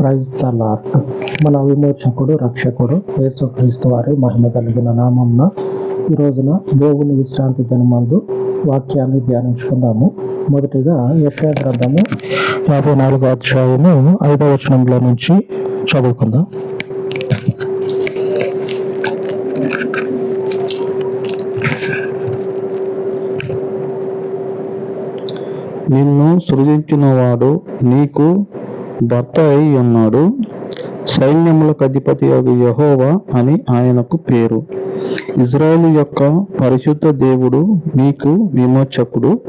Praise the lord మన విమోచకుడు రక్షకుడు యేసుక్రీస్తు వారి మహిమ కలిగిన నామంన ఈ రోజున దేవుని విశ్రాంతి దినమందు వాక్యాన్ని ధ్యానించుకుందాము. మొదటిగా యెషయా గ్రంథము యాభై నాలుగో అధ్యాయము ఐదవ వచనంలో నుంచి చదువుకుందాం. నిన్ను సృజించినవాడు నీకు భర్త అయి ఉన్నాడు. సైన్యములకు అధిపతి యహోవా అని ఆయనకు పేరు. ఇజ్రాయేలు యొక్క పరిశుద్ధ దేవుడు మీకు విమోచకుడు.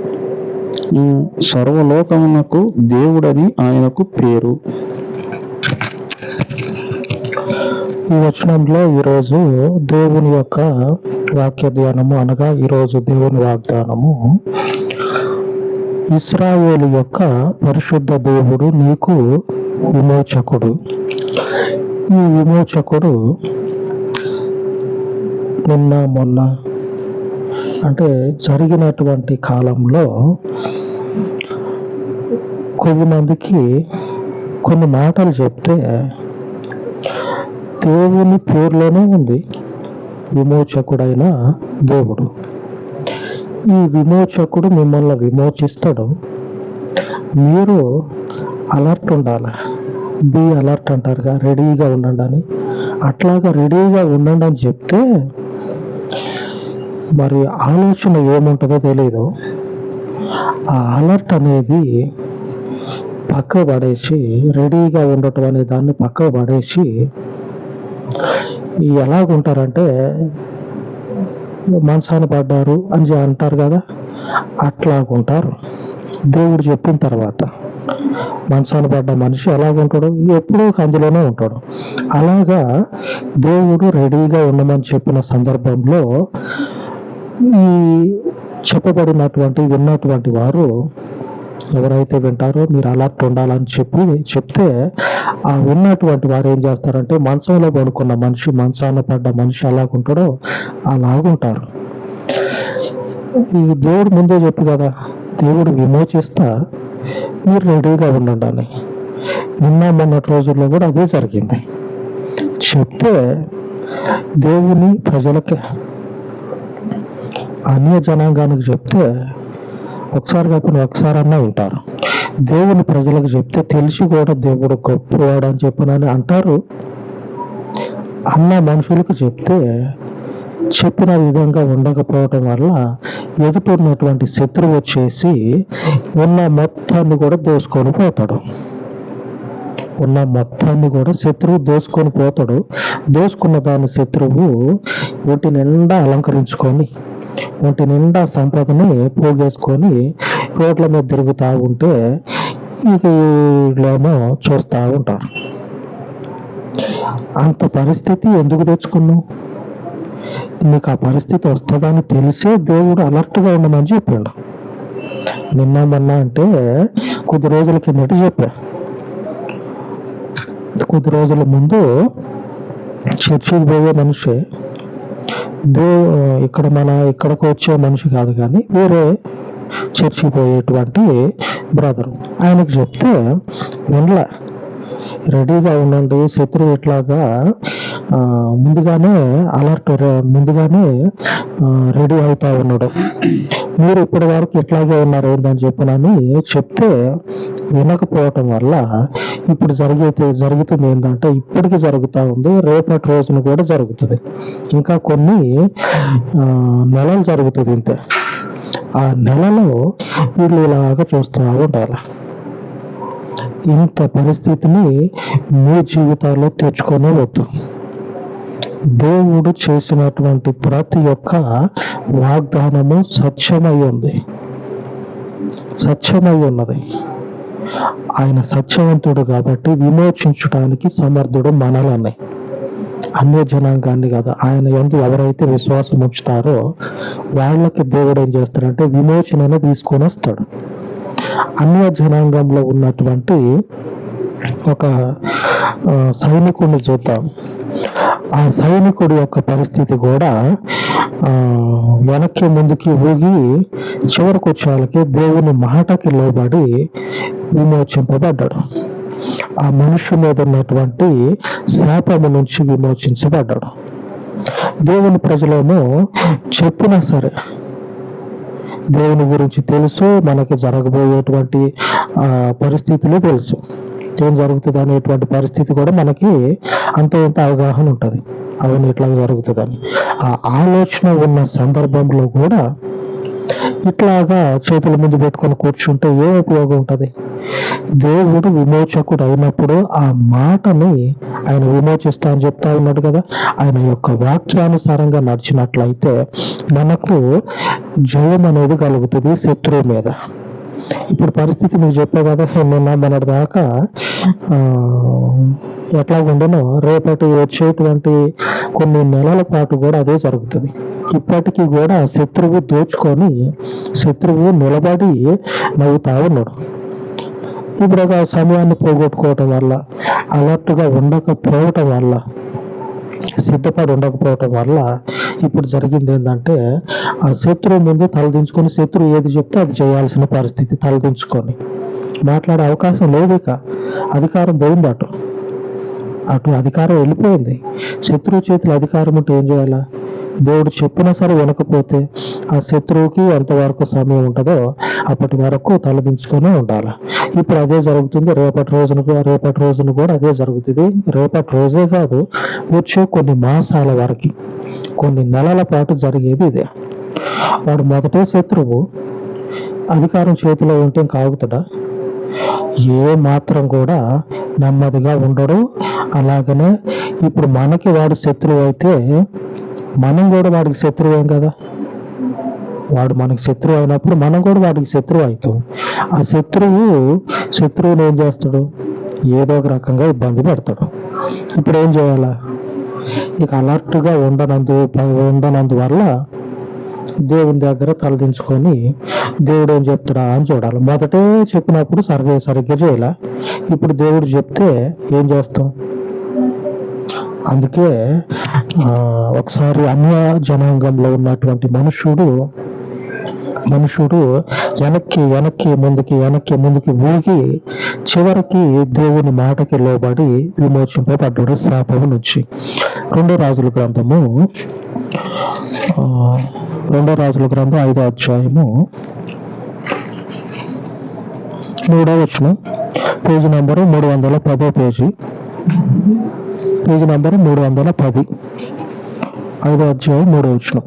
సర్వలోకమునకు దేవుడని ఆయనకు పేరు. ఈ వచనంలో ఈరోజు దేవుని యొక్క వాక్య ధ్యానము అనగా ఈరోజు దేవుని వాగ్దానము. ఇస్రాయేలు యొక్క పరిశుద్ధ దేవుడు నీకు విమోచకుడు. ఈ విమోచకుడు నిన్న మొన్న అంటే జరిగినటువంటి కాలంలో కొద్ది మందికి కొన్ని మాటలు చెప్తే దేవుని పేరులోనే ఉంది విమోచకుడైన దేవుడు. ఈ విమోచకుడు మిమ్మల్ని విమోచిస్తాడు. మీరు అలర్ట్ ఉండాలి. బి అలర్ట్ అంటారుగా రెడీగా ఉండండి అని. అట్లాగా రెడీగా ఉండండి అని చెప్తే మరి ఆలోచన ఏముంటుందో తెలియదు ఆ అలర్ట్ అనేది పక్క పడేసి రెడీగా ఉండటం అనే దాన్ని పక్క పడేసి ఎలాగుంటారంటే మనసాన పడ్డారు అని అంటారు కదా అట్లాగుంటారు. దేవుడు చెప్పిన తర్వాత మనసాన పడ్డ మనిషి ఎలాగుంటాడు? ఎప్పుడూ అందులోనే ఉంటాడు. అలాగా దేవుడు రెడీగా ఉండమని చెప్పిన సందర్భంలో ఈ చెప్పబడినటువంటి విన్నటువంటి వారు ఎవరైతే వింటారో మీరు అలర్ట్ ఉండాలని చెప్పి చెప్తే ఆ విన్నటువంటి వారు ఏం చేస్తారంటే మంచంలో పడుకున్న మనిషి మంచాన పడ్డ మనిషి ఎలాగుంటాడో అలాగుంటారు ఈ దేవుడు ముందే చెప్పు కదా దేవుడు విమోచిస్తా మీరు రెడీగా ఉండండి అని. నిన్న మొన్నటి రోజుల్లో కూడా అదే జరిగింది. చెప్తే దేవుని ప్రజలకే అన్య జనాంగానికి చెప్తే ఒకసారి కాకుండా ఒకసారి ఉంటారు దేవుని ప్రజలకు చెప్తే తెలిసి కూడా దేవుడు గొప్పవాడు అని చెప్పనని అంటారు. అన్న మనుషులకు చెప్తే చెప్పిన విధంగా ఉండకపోవటం వల్ల ఎదుట ఉన్నటువంటి శత్రువు వచ్చేసి ఉన్న మొత్తాన్ని కూడా దోసుకొని పోతాడు. ఉన్న మొత్తాన్ని కూడా శత్రువు దోసుకొని పోతాడు. దోసుకున్న దాని శత్రువు ఒంటి నిండా అలంకరించుకొని ఒంటి నిండా సంపదని పోగేసుకొని రోడ్ల మీద తిరుగుతూ ఉంటే ఇక వీళ్ళేమో చూస్తూ ఉంటారు. అంత పరిస్థితి ఎందుకు తెచ్చుకున్నావు? నీకు ఆ పరిస్థితి వస్తుందని తెలిసే దేవుడు అలర్ట్గా ఉండమని చెప్పిండు. నిన్న మొన్న అంటే కొద్ది రోజుల కిందట చెప్పా. కొద్ది రోజుల ముందు చర్చికి పోయే మనిషి దే ఇక్కడ మన ఇక్కడికి వచ్చే మనిషి కాదు కానీ వేరే చర్చికి పోయేటువంటి బ్రదర్. ఆయనకు చెప్తే వినలే రెడీగా ఉండండి. శత్రువు ఇట్లాగా ముందుగానే అలర్ట్ ముందుగానే రెడీ అవుతా ఉన్నాడు. మీరు ఇప్పటి వరకు ఇట్లాగే ఉన్నారు ఏంటని చెప్పినని చెప్తే వినకపోవటం వల్ల ఇప్పుడు జరిగితే జరుగుతుంది ఏంటంటే ఇప్పటికి జరుగుతూ ఉంది రేపటి రోజున కూడా జరుగుతుంది. ఇంకా కొన్ని నెలలు జరుగుతుంది ఇంతే. ఆ నెలలో వీళ్ళు ఇలాగా చూస్తూ ఉండాలి. ఇంత పరిస్థితిని మీ జీవితాల్లో తెచ్చుకొని వద్దు. దేవుడు చేసినటువంటి ప్రతి ఒక్క వాగ్దానము సత్యమై ఉంది. సత్యమై ఉన్నది. ఆయన సత్యవంతుడు కాబట్టి విమోచించడానికి సమర్థుడు మనలన్నాయి అన్య జనాంగాన్ని కాదు ఆయన ఎందు ఎవరైతే విశ్వాసం ఉంచుతారో వాళ్ళకి దేవుడు ఏం చేస్తాడంటే విమోచనను తీసుకొని వస్తాడు. అన్య జనాంగంలో ఉన్నటువంటి ఒక సైనికుడిని చూద్దాం. ఆ సైనికుడి యొక్క పరిస్థితి కూడా ఆ, వెనక్కి ముందుకి ఊగి చివరికి వచ్చే వాళ్ళకి దేవుని మాటకి లోబడి విమోచింపబడ్డాడు ఆ మనుషు మీద ఉన్నటువంటి శాపము నుంచి విమోచించబడ్డాడు. దేవుని ప్రజలను చెప్పినా సరే దేవుని గురించి తెలుసు మనకి జరగబోయేటువంటి ఆ, పరిస్థితులు తెలుసు. ఏం జరుగుతుంది అనేటువంటి పరిస్థితి కూడా మనకి అంత ఇంత అవగాహన ఉంటుంది. అవును ఇట్లా జరుగుతుందని. ఆ ఆలోచన ఉన్న సందర్భంలో కూడా ఇట్లాగా చేతుల ముందు పెట్టుకొని కూర్చుంటే ఏ ఉపయోగం ఉంటుంది? దేవుడు విమోచకుడు అయినప్పుడు ఆ మాటని ఆయన విమోచిస్తా అని చెప్తా ఉన్నాడు కదా. ఆయన యొక్క వాక్యానుసారంగా నడిచినట్లయితే మనకు జయం అనేది కలుగుతుంది శత్రువు మీద. ఇప్పుడు పరిస్థితి నువ్వు చెప్పావు కదా నిన్న మొన్నటి దాకా ఆ, ఎట్లా ఉండను రేపటి వచ్చేటువంటి కొన్ని నెలల పాటు కూడా అదే జరుగుతుంది. ఇప్పటికీ కూడా శత్రువు దోచుకొని శత్రువు నిలబడి నవ్వుతా ఉన్నాడు. ఇప్పుడు ఒక సమయాన్ని పోగొట్టుకోవటం వల్ల అలర్ట్గా ఉండకపోవటం వల్ల సిద్ధపడి ఉండకపోవటం వల్ల ఇప్పుడు జరిగింది ఏంటంటే ఆ శత్రువు ముందు తలదించుకొని శత్రువు ఏది చెప్తే అది చేయాల్సిన పరిస్థితి తలదించుకొని మాట్లాడే అవకాశం లేదు ఇక. అధికారం పోయింది అటు. అటు అధికారం వెళ్ళిపోయింది. శత్రువు చేతిలో అధికారం ఉంటే ఏం చేయాలా? దేవుడు చెప్పినా సరే వినకపోతే ఆ శత్రువుకి ఎంతవరకు సమయం ఉంటుందో అప్పటి వరకు తలదించుకొని ఉండాలి. ఇప్పుడు అదే జరుగుతుంది. రేపటి రోజున రేపటి రోజున కూడా అదే జరుగుతుంది. రేపటి రోజే కాదు వచ్చే కొన్ని మాసాల వరకు కొన్ని నెలల పాటు జరిగేది ఇదే. వాడు మొదటే శత్రువు అధికారం చేతిలో ఉంటే ఇంకా ఆగుతాడా ఏ మాత్రం కూడా నెమ్మదిగా ఉండడు. అలాగనే ఇప్పుడు మనకి వాడు శత్రువు అయితే మనం కూడా వాడికి శత్రువేం కదా. వాడు మనకి శత్రువు అయినప్పుడు మనం కూడా వాడికి శత్రువు అవుతాం. ఆ శత్రువు శత్రువుని ఏం చేస్తాడు? ఏదో ఒక రకంగా ఇబ్బంది పెడతాడు. ఇప్పుడు ఏం చేయాలా? ఇక అలర్ట్గా ఉండనందు ఉండనందు వల్ల దేవుని దగ్గర తలదించుకొని దేవుడు ఏం చెప్తాడా అని చూడాలి. మొదటే చెప్పినప్పుడు సరిగ్గా సరిగ్గా చేయాల? ఇప్పుడు దేవుడు చెప్తే ఏం చేస్తాం? అందుకే ఆ, ఒకసారి అన్య జనాంగంలో ఉన్నటువంటి మనుషుడు మనుషుడు వెనక్కి వెనక్కి ముందుకి వెనక్కి ముందుకి ఊగి చివరికి దేవుని మాటకి లోబడి విమోచింపబడ్డాడు శాపము నుంచి. రెండో రాజుల గ్రంథము రెండో రాజుల గ్రంథం ఐదో అధ్యాయము మూడో వచ్చిన పేజీ నంబరు మూడు వందల పదో పేజీ. పేజీ నంబర్ మూడు వందల పది. ఐదో అధ్యాయం మూడో వచ్చిన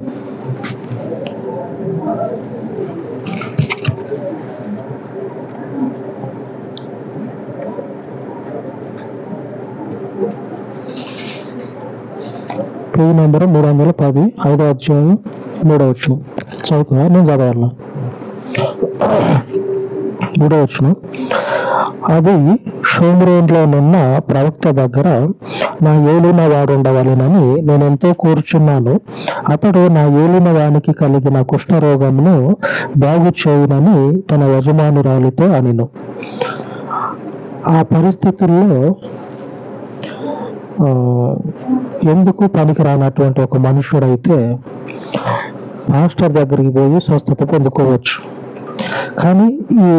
పేజీ నంబరు మూడు వందల పది ఐదో అధ్యాయం మూడో వచ్చిన చదువుతున్నా నేను చదవాలా? మూడో వచ్చిన అది షోమ్రోన్లోనున్న ప్రవక్త దగ్గర నా ఏలిన వాడు ఉండవలెనని నేను ఎంతో కూర్చున్నాను. అతడు నా ఏలిన వానికి కలిగిన కుష్ఠరోగమును బాగు చేయునని తన యజమానురాలితో అనిను. ఆ పరిస్థితుల్లో ఆ, ఎందుకు పనికిరానటువంటి ఒక మనుషుడైతే మాస్టర్ దగ్గరికి పోయి స్వస్థత పొందుకోవచ్చు. కానీ ఈ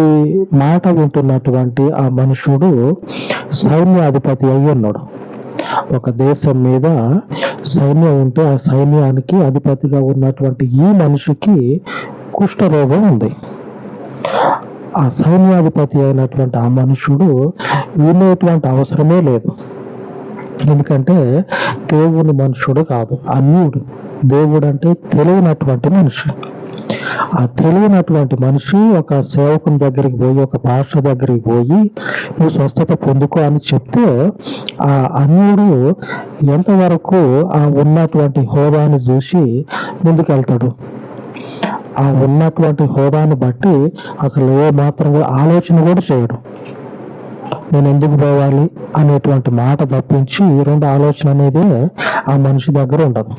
మాట వింటున్నటువంటి ఆ మనుషుడు సైన్యాధిపతి అయి ఉన్నాడు. ఒక దేశం మీద సైన్యం ఉంటే ఆ సైన్యానికి అధిపతిగా ఉన్నటువంటి ఈ మనిషికి కుష్ఠరోగం ఉంది. ఆ సైన్యాధిపతి అయినటువంటి ఆ మనుషుడు వినేటువంటి అవసరమే లేదు. ఎందుకంటే దేవుని మనుషుడు కాదు అన్యుడు. దేవుడు అంటే తెలియనటువంటి మనిషి. ఆ తెలియనటువంటి మనిషి ఒక సేవకుని దగ్గరికి పోయి ఒక పాస్టర్ దగ్గరికి పోయి నువ్వు స్వస్థత పొందుకో అని చెప్తే ఆ అన్యుడు ఎంతవరకు ఆ ఉన్నటువంటి హోదాని చూసి ముందుకెళ్తాడు. ఆ ఉన్నటువంటి హోదాని బట్టి అసలు ఏ మాత్రం కూడా ఆలోచన కూడా చేయడు. నేను ఎందుకు పోవాలి అనేటువంటి మాట తప్పించి రెండు ఆలోచన అనేది ఆ మనిషి దగ్గర ఉండదు.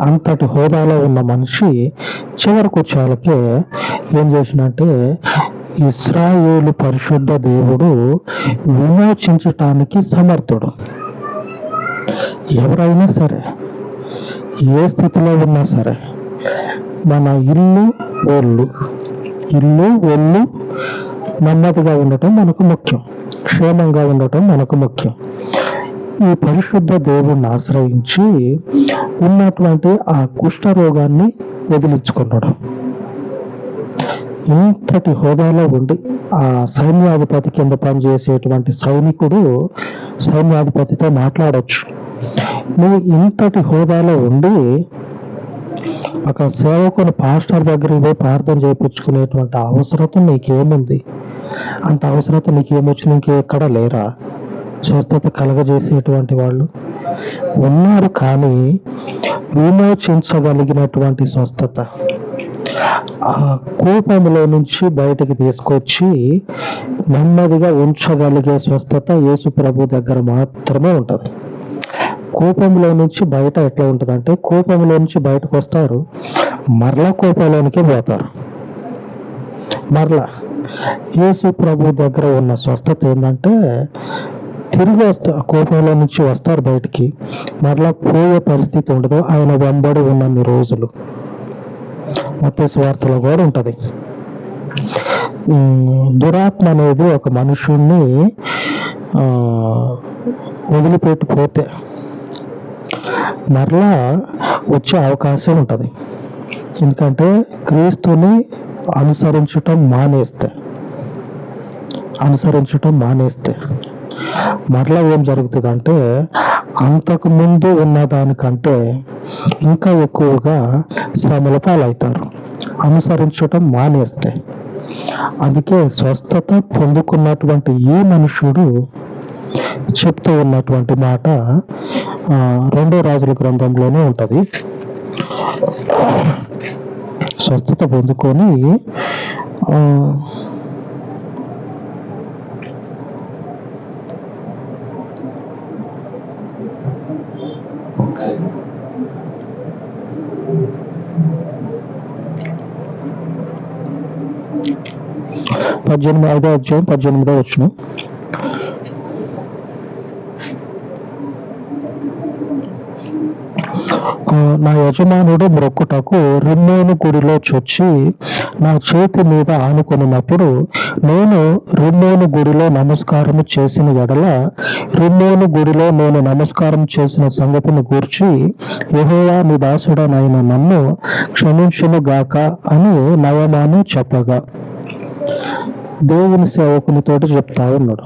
అంతటి హోదాలో ఉన్న మనిషి చివరికి వచ్చేళ్ళకే ఏం చేసినట్టే ఇస్రాయేలు పరిశుద్ధ దేవుడు విమోచించటానికి సమర్థుడు. ఎవరైనా సరే ఏ స్థితిలో ఉన్నా సరే మన ఇల్లు ఒళ్ళు ఇల్లు ఒళ్ళు నెమ్మదిగా ఉండటం మనకు ముఖ్యం క్షేమంగా ఉండటం మనకు ముఖ్యం. ఈ పరిశుద్ధ దేవుణ్ణి ఆశ్రయించి ఉన్నటువంటి ఆ కుష్ఠ రోగాన్ని వదిలించుకున్నాడు. ఇంతటి హోదాలో ఉండి ఆ సైన్యాధిపతి కింద పనిచేసేటువంటి సైనికుడు సైన్యాధిపతితో మాట్లాడొచ్చు. నువ్వు ఇంతటి హోదాలో ఉండి ఒక సేవకుని పాస్టర్ దగ్గరికి పోయి ప్రార్థన చేయించుకునేటువంటి అవసరత నీకేముంది? అంత అవసరత నీకేమొచ్చిన ఇంకెక్కడ లేరా? స్వస్థత కలగజేసేటువంటి వాళ్ళు ఉన్నారు కానీ విమోచించగలిగినటువంటి స్వస్థత ఆ కోపంలో నుంచి బయటకి తీసుకొచ్చి నెమ్మదిగా ఉంచగలిగే స్వస్థత యేసు ప్రభు దగ్గర మాత్రమే ఉంటుంది. కోపంలో నుంచి బయట ఎట్లా ఉంటుంది అంటే కోపంలో నుంచి బయటకు వస్తారు మరలా కోపంలోనికి పోతారు. మరలా యేసు ప్రభు దగ్గర ఉన్న స్వస్థత ఏంటంటే తిరిగి వస్తా కోపంలో నుంచి వస్తారు బయటికి. మరలా పోయే పరిస్థితి ఉండదు. ఆయన వెంబడి ఉన్నన్ని రోజులు. మత స్వార్థలో కూడా ఉంటుంది. దురాత్మ అనేది ఒక మనుషుణ్ణి వదిలిపెట్టిపోతే వదిలిపెట్టి పోతే మరలా వచ్చే అవకాశం ఉంటుంది. ఎందుకంటే క్రీస్తుని అనుసరించటం మానేస్తే అనుసరించటం మానేస్తే. మరలా ఏం జరుగుతుంది అంటే అంతకు ముందు ఉన్న దానికంటే ఇంకా ఎక్కువగా శ్రమల పాలవుతారు. అనుసరించటం మానేస్తే. అందుకే స్వస్థత పొందుకున్నటువంటి ఈ మనుషుడు చెప్తూ ఉన్నటువంటి మాట రెండో రాజుల గ్రంథంలోనే ఉంటది. స్వస్థత పొందుకొని పద్దెనిమిది ఐదో అధ్యాయం పద్దెనిమిదో వచ్చిన నా యజమానుడు మ్రొక్కుటకు రిమ్మోను గుడిలో చొచ్చి నా చేతి మీద ఆనుకొనినప్పుడు నేను రిమ్మోను గుడిలో నమస్కారం చేసిన ఎడల రిమ్మోను గుడిలో నేను నమస్కారం చేసిన సంగతిని గూర్చి యహోవా నీ దాసుడనైన నన్ను క్షమించును గాక అని నయమాను చెప్పగా. దేవుని సేవకునితోటి చెప్తా ఉన్నాడు.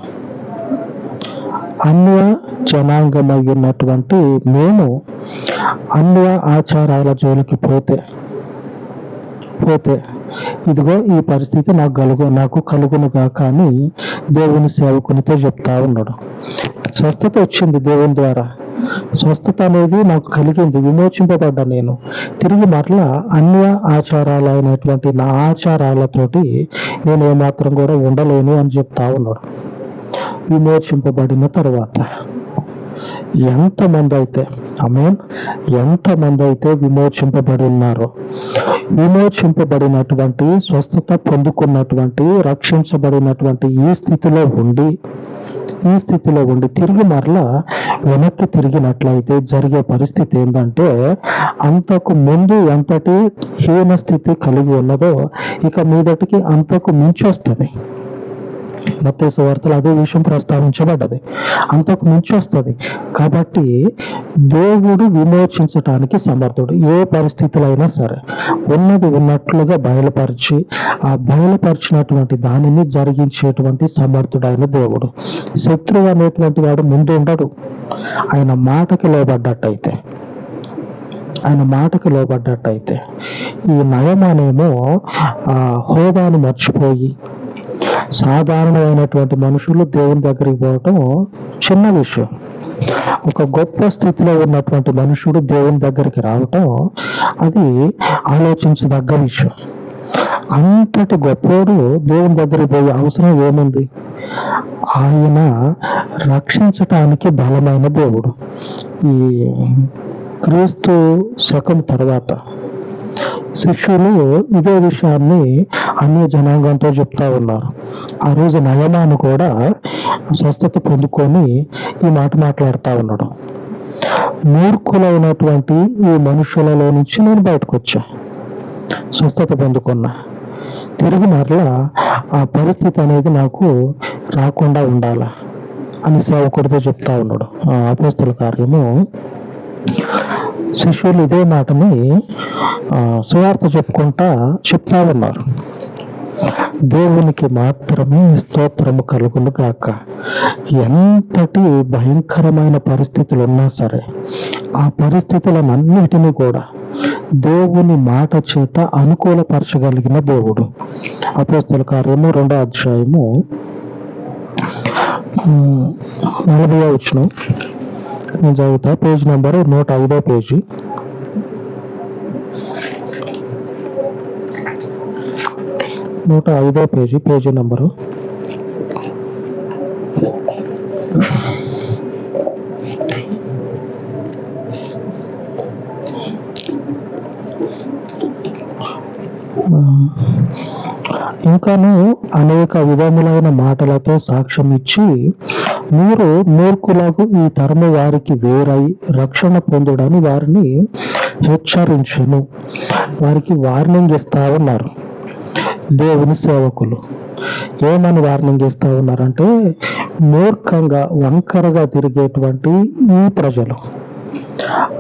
అన్య జనాంగమయ్యున్నటువంటి మేము అన్య ఆచారాల జోలికి పోతే పోతే ఇదిగో ఈ పరిస్థితి నాకు కలుగు నాకు కలుగునుగా కానీ దేవుని సేవకునితో చెప్తా ఉన్నాడు. స్వస్థత వచ్చింది దేవుని ద్వారా. స్వస్థత అనేది నాకు కలిగింది విమోచింపబడ్డా నేను. తిరిగి మరలా అన్య ఆచారాలైనటువంటి నా ఆచారాలతోటి నేను ఏమాత్రం కూడా ఉండలేను అని చెప్తా ఉన్నాడు. విమోచింపబడిన తర్వాత ఎంతమంది అయితే మీన్ ఎంతమంది అయితే విమోచింపబడి ఉన్నారో విమోచింపబడినటువంటి స్వస్థత పొందుకున్నటువంటి రక్షించబడినటువంటి ఈ స్థితిలో ఉండి ఈ స్థితిలో ఉండి తిరిగి మరలా వెనక్కి తిరిగినట్లయితే జరిగే పరిస్థితి ఏంటంటే అంతకు ముందు ఎంతటి హీన స్థితి కలిగి ఉన్నదో ఇక మీదటికి అంతకు మించి వస్తుంది. మత్తయి వార్తలు అదే విషయం ప్రస్తావించబడ్డది. అంతకు మించి వస్తుంది. కాబట్టి దేవుడు విమోచించటానికి సమర్థుడు. ఏ పరిస్థితులు అయినా సరే ఉన్నది ఉన్నట్లుగా బయలుపరిచి ఆ బయలుపరిచినటువంటి దానిని జరిగించేటువంటి సమర్థుడైన దేవుడు. శత్రువు అనేటువంటి వాడు ముందు ఉండడు. ఆయన మాటకి లోబడ్డట్టయితే. ఆయన మాటకి లోబడ్డట్టయితే. ఈ నయమానేమో ఆ హోదాను మర్చిపోయి సాధారణమైనటువంటి మనుషులు దేవుని దగ్గరికి పోవటం చిన్న విషయం. ఒక గొప్ప స్థితిలో ఉన్నటువంటి మనుషుడు దేవుని దగ్గరికి రావటం అది ఆలోచించదగ్గ విషయం. అంతటి గొప్పోడు దేవుని దగ్గరికి పోయే అవసరం ఏముంది? ఆయన రక్షించటానికి బలమైన దేవుడు. ఈ క్రీస్తు శకం తర్వాత శిష్యులు ఇదే విషయాన్ని అన్య జనాంగంతో చెప్తా ఉన్నారు. ఆ రోజు నయమాను కూడా స్వస్థత పొందుకొని ఈ మాట మాట్లాడుతూ ఉన్నాడు. మూర్ఖులైనటువంటి ఈ మనుషులలో నుంచి నేను బయటకు వచ్చా స్వస్థత పొందుకున్నా. తిరిగి మరలా ఆ పరిస్థితి అనేది నాకు రాకుండా ఉండాలా అని సేవకుడితో చెప్తా ఉన్నాడు. ఆ అపోస్తల కార్యము శిష్యులు ఇదే మాటని సువార్త చెప్పుకుంటా చెప్తా ఉన్నారు దేవునికి మాత్రమే స్తోత్రము కలుగును గాక. ఎంతటి భయంకరమైన పరిస్థితులు ఉన్నా సరే ఆ పరిస్థితులన్నిటినీ కూడా దేవుని మాట చేత అనుకూలపరచగలిగిన దేవుడు. అపోస్తల కార్యము రెండో అధ్యాయము నలభై వచ్చిన నేను చదువుతా. పేజ్ నెంబర్ నూట ఐదో పేజీ నూట ఐదో పేజీ పేజీ నెంబరు ఇంకాను అనేక విధములైన మాటలతో సాక్ష్యం ఇచ్చి మీరు మూర్ఖులకు ఈ తరము వారికి వేరై రక్షణ పొందుడని వారిని హెచ్చరించను. వారికి వార్నింగ్ ఇస్తా ఉన్నారు దేవుని సేవకులు. ఏమని వార్నింగ్ ఇస్తా ఉన్నారంటే మూర్ఖంగా వంకరగా తిరిగేటువంటి ఈ ప్రజలు.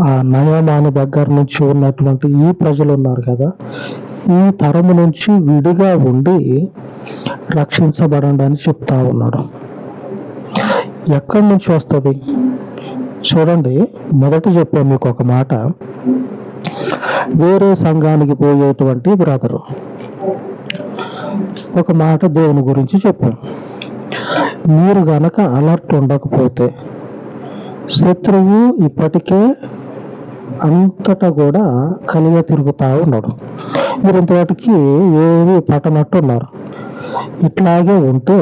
ఆ నయమాను దగ్గర నుంచి ఉన్నటువంటి ఈ ప్రజలు ఉన్నారు కదా ఈ తరము నుంచి విడిగా ఉండి రక్షించబడండి అని చెప్తా ఉన్నాడు. ఎక్కడి నుంచి వస్తుంది? చూడండి మొదట చెప్పాను మీకు ఒక మాట. వేరే సంఘానికి పోయేటువంటి బ్రదరు. ఒక మాట దేవుని గురించి చెప్పాను మీరు గనక అలర్ట్ ఉండకపోతే శత్రువు ఇప్పటికే అంతటా కూడా కలిగా తిరుగుతూ ఉన్నాడు. మీరు ఇంతవాటికి ఏమి పట్టనట్టు ఉన్నారు ఇట్లాగే ఉంటే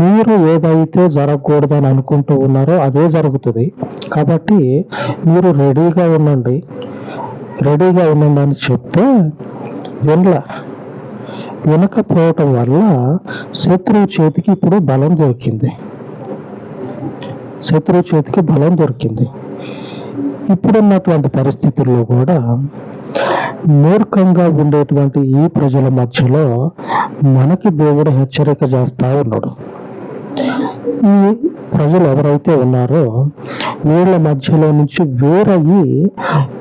మీరు ఏదైతే జరగకూడదని అనుకుంటూ ఉన్నారో అదే జరుగుతుంది. కాబట్టి మీరు రెడీగా ఉండండి. రెడీగా ఉండండి అని చెప్తే వినలా వినకపోవటం వల్ల శత్రువు చేతికి ఇప్పుడు బలం దొరికింది. శత్రువు చేతికి బలం దొరికింది. ఇప్పుడున్నటువంటి పరిస్థితుల్లో కూడా మూర్ఖంగా ఉండేటువంటి ఈ ప్రజల మధ్యలో మనకి దేవుడు హెచ్చరిక చేస్తా ఉన్నాడు. ఈ ప్రజలు ఎవరైతే ఉన్నారో వీళ్ళ మధ్యలో నుంచి వేరయ్యి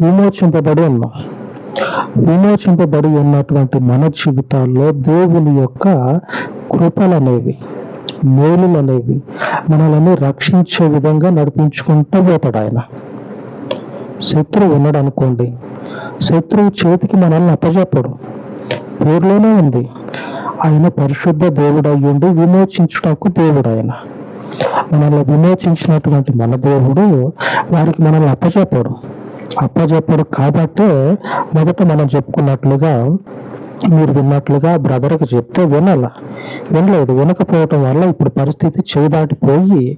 విమోచింపబడి ఉన్నాం విమోచింపబడి ఉన్నటువంటి మన జీవితాల్లో దేవుని యొక్క కృపలు అనేవి మేలులు అనేవి మనల్ని రక్షించే విధంగా నడిపించుకుంటూ పోతాడు ఆయన. శత్రువు ఉన్నాడు అనుకోండి శత్రువు చేతికి మనల్ని అప్పజెప్పడు. పేరులోనే ఉంది. ఆయన పరిశుద్ధ దేవుడు అయ్యుండి విమోచించుటకు దేవుడు ఆయన మనల్ని విమోచించినటువంటి మన దేవుడు వారికి మనల్ని అప్పచెప్పడు అప్పచెప్పడు కాబట్టే మొదట మనం చెప్పుకున్నట్లుగా మీరు విన్నట్లుగా బ్రదర్కి చెప్తే వినాల. వినలేదు వినకపోవటం వల్ల ఇప్పుడు పరిస్థితి చేయి దాటిపోయి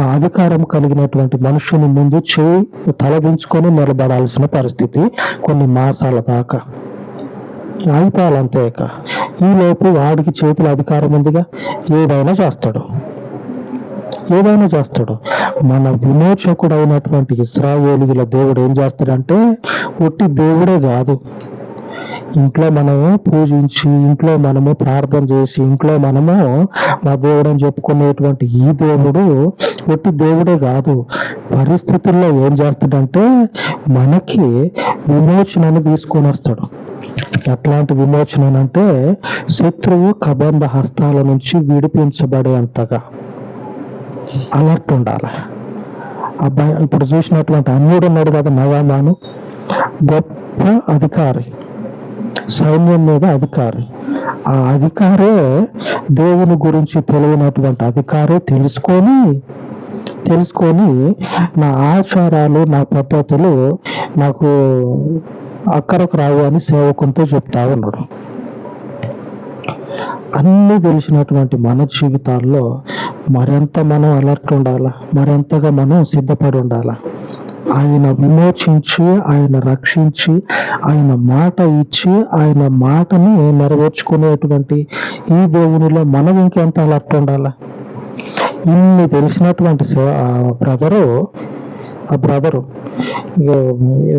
ఆ అధికారం కలిగినటువంటి మనుషుని ముందు చేయి తలదించుకొని నిలబడాల్సిన పరిస్థితి కొన్ని మాసాల దాకా ఆగిపోవాలంతే ఇక ఈలోపు వాడికి చేతుల అధికారం ఉందిగా? ఏదైనా చేస్తాడు. ఏదైనా చేస్తాడు. మన విమోచకుడైనటువంటి అయినటువంటి దేవుడు ఏం చేస్తాడంటే ఒట్టి దేవుడే కాదు. ఇంట్లో మనము పూజించి ఇంట్లో మనము ప్రార్థన చేసి ఇంట్లో మనము మా దేవుడు అని చెప్పుకునేటువంటి ఈ దేవుడు ఒట్టి దేవుడే కాదు. పరిస్థితుల్లో ఏం చేస్తాడంటే మనకి విమోచనని తీసుకొని వస్తాడు. ఎట్లాంటి విమోచన అంటే శత్రువు కబంధ హస్తాల నుంచి విడిపించబడేంతగా అలర్ట్ ఉండాలి. అబ్బాయి ఇప్పుడు చూసినటువంటి అన్యుడు ఉన్నాడు కదా నయామాను గొప్ప అధికారి. సైన్యం మీద అధికారి. ఆ అధికారే దేవుని గురించి తెలియనటువంటి అధికారే తెలుసుకొని తెలుసుకొని నా ఆచారాలు నా పద్ధతులు నాకు అక్కరకు రావు అని సేవకునితో చెప్తా ఉన్నాడు. అన్నీ తెలిసినటువంటి మన జీవితాల్లో మరెంత మనం అలర్ట్ ఉండాలా? మరెంతగా మనం సిద్ధపడి ఉండాలా? ఆయన విమోచించి ఆయన రక్షించి ఆయన మాట ఇచ్చి ఆయన మాటని నెరవేర్చుకునేటువంటి ఈ దేవునిలో మనం ఇంకెంత అలర్ట్ ఉండాలా? ఇన్ని తెలిసినటువంటి బ్రదరు ఆ బ్రదరు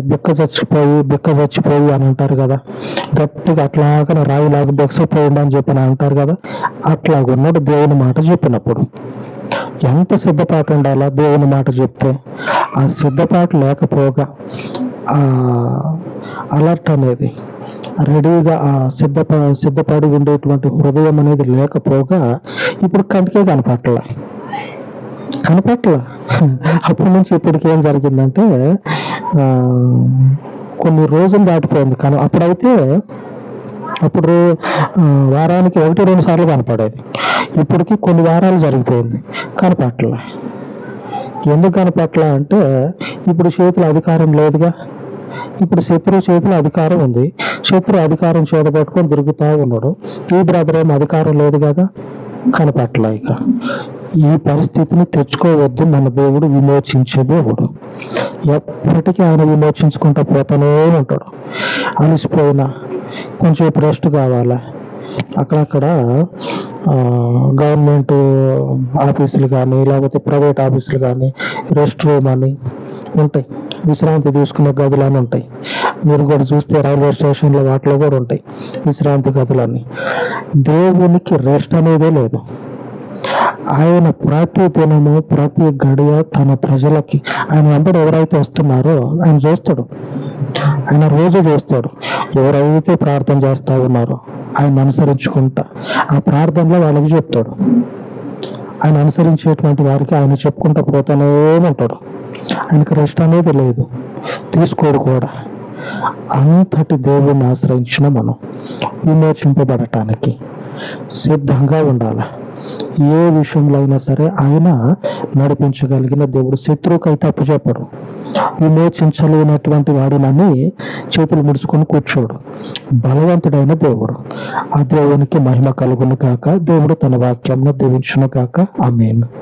బిక్క చచ్చిపోయి బిక్క చచ్చిపోయి అని అంటారు కదా. గట్టిగా అట్లాగనే రాయిలాగా బొక్సపోయింది అని చెప్పి అంటారు కదా. అట్లాగున్నాడు దేవుని మాట చెప్పినప్పుడు. ఎంత సిద్ధపాటు ఉండాలా? దేవుని మాట చెప్తే ఆ సిద్ధపాటు లేకపోగా ఆ అలర్ట్ అనేది రెడీగా ఆ సిద్ధప సిద్ధపడి ఉండేటువంటి హృదయం అనేది లేకపోగా ఇప్పుడు కంటికే కనపట్ల కనపట్ల అప్పటి నుంచి ఇప్పటికి ఏం జరిగిందంటే ఆ, కొన్ని రోజులు దాటిపోయింది. కానీ అప్పుడైతే అప్పుడు వారానికి ఒకటి రెండు సార్లు కనపడేది. ఇప్పటికి కొన్ని వారాలు జరిగిపోయింది. కనపట్ల ఎందుకు కనపట్ల అంటే ఇప్పుడు చేతుల అధికారం లేదుగా. ఇప్పుడు శత్రువు చేతిలో అధికారం ఉంది. శత్రు అధికారం చేత పట్టుకొని తిరుగుతూ ఉన్నాడు. ఈ బ్రదర్ ఏం అధికారం లేదు కదా? కనపట్ల ఇక. ఈ పరిస్థితిని తెచ్చుకోవద్దు మన దేవుడు విమోచించే దేవుడు. ఎప్పటికీ ఆయన విమోచించుకుంటా పోతానే ఉంటాడు. అలసిపోయినా కొంచెం రెస్ట్ కావాలా? అక్కడక్కడ ఆ, గవర్నమెంట్ ఆఫీసులు కానీ లేకపోతే ప్రైవేట్ ఆఫీసులు కానీ రెస్ట్ రూమ్ అని ఉంటాయి. విశ్రాంతి తీసుకునే గదులు అని ఉంటాయి. మీరు కూడా చూస్తే రైల్వే స్టేషన్లో వాటిలో కూడా ఉంటాయి విశ్రాంతి గదులన్నీ. దేవునికి రెస్ట్ అనేదే లేదు. ఆయన ప్రతి దినము ప్రతి గడియ తన ప్రజలకి ఆయన వెంబడి ఎవరైతే వస్తున్నారో ఆయన చూస్తాడు. ఆయన రోజు చూస్తాడు. ఎవరైతే ప్రార్థన చేస్తా ఉన్నారో ఆయన అనుసరించుకుంటా. ఆ ప్రార్థనలో వాళ్ళకి చెప్తాడు. ఆయన అనుసరించేటువంటి వారికి ఆయన చెప్పుకుంటా పోతానే ఉంటాడు. ఆయనకు రెస్ట్ అనేది లేదు. తీసుకోడు కూడా. అంతటి దేవుణ్ణి ఆశ్రయించిన మనం విమోచింపబడటానికి సిద్ధంగా ఉండాలి? ఏ విషయంలో అయినా సరే ఆయన నడిపించగలిగిన దేవుడు శత్రువుకైతే అప్పు చెప్పడు విమోచించలేనటువంటి వాడినని చేతులు ముడుచుకొని కూర్చోడు. బలవంతుడైన దేవుడు. ఆ దేవునికి మహిమ కలుగును కాక దేవుడు తన వాక్యంలో దీవించును కాక ఆమెను.